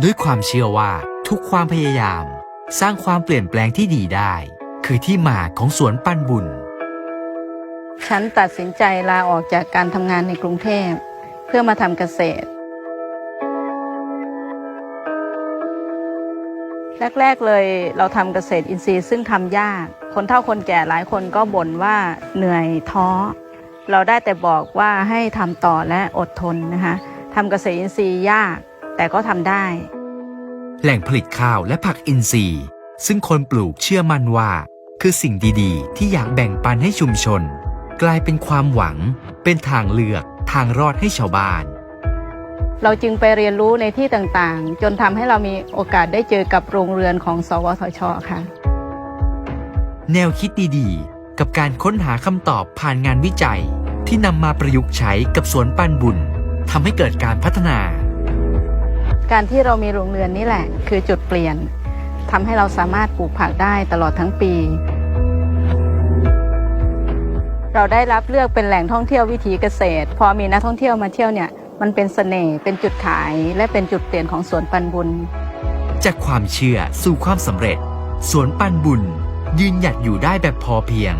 ด้วยความเชื่อว่าทุกความพยายาม สร้างความเปลี่ยนแปลงที่ดีได้ คือที่มาของสวนปันบุญ ฉันตัดสินใจลาออกจากการทำงานในกรุงเทพ เพื่อมาทำเกษตร แรก ๆเลยเราทำเกษตรอินทรีย์ซึ่งทำยาก คนเฒ่าคนแก่หลายคนก็บ่นว่าเหนื่อยท้อ เราได้แต่บอกว่าให้ทำต่อและอดทนนะคะทำเกษตรอินทรีย์ยาก แต่ก็ทำได้ แหล่งผลิตข้าวและผักอินทรีย์ ซึ่งคนปลูกเชื่อมั่นว่า คือสิ่งดีๆ ที่อยากแบ่งปันให้ชุมชน กลายเป็นความหวัง เป็นทางเลือกทางรอดให้ชาวบ้าน เราจึงไปเรียนรู้ในที่ต่างๆ จนทำให้เรามีโอกาสได้เจอกับโรงเรือนของ สวทช ค่ะ แนวคิดดีๆ กับการค้นหาคำตอบผ่านงานวิจัย ที่นำมาประยุกต์ใช้กับสวนปันบุญทำให้เกิดการพัฒนา การที่เรามีโรงเรือนนี่แหละ คือจุดเปลี่ยนทำให้เราสามารถปลูกผักได้ตลอดทั้งปี เราได้รับเลือกเป็นแหล่งท่องเที่ยววิถีเกษตร พอมีนักท่องเที่ยวมาเที่ยวเนี่ย มันเป็นเสน่ห์เป็นจุดขาย และเป็นจุดเปลี่ยนของสวนปันบุญ จากความเชื่อสู่ความสำเร็จ สวนปันบุญ ยืนหยัดอยู่ได้แบบพอเพียง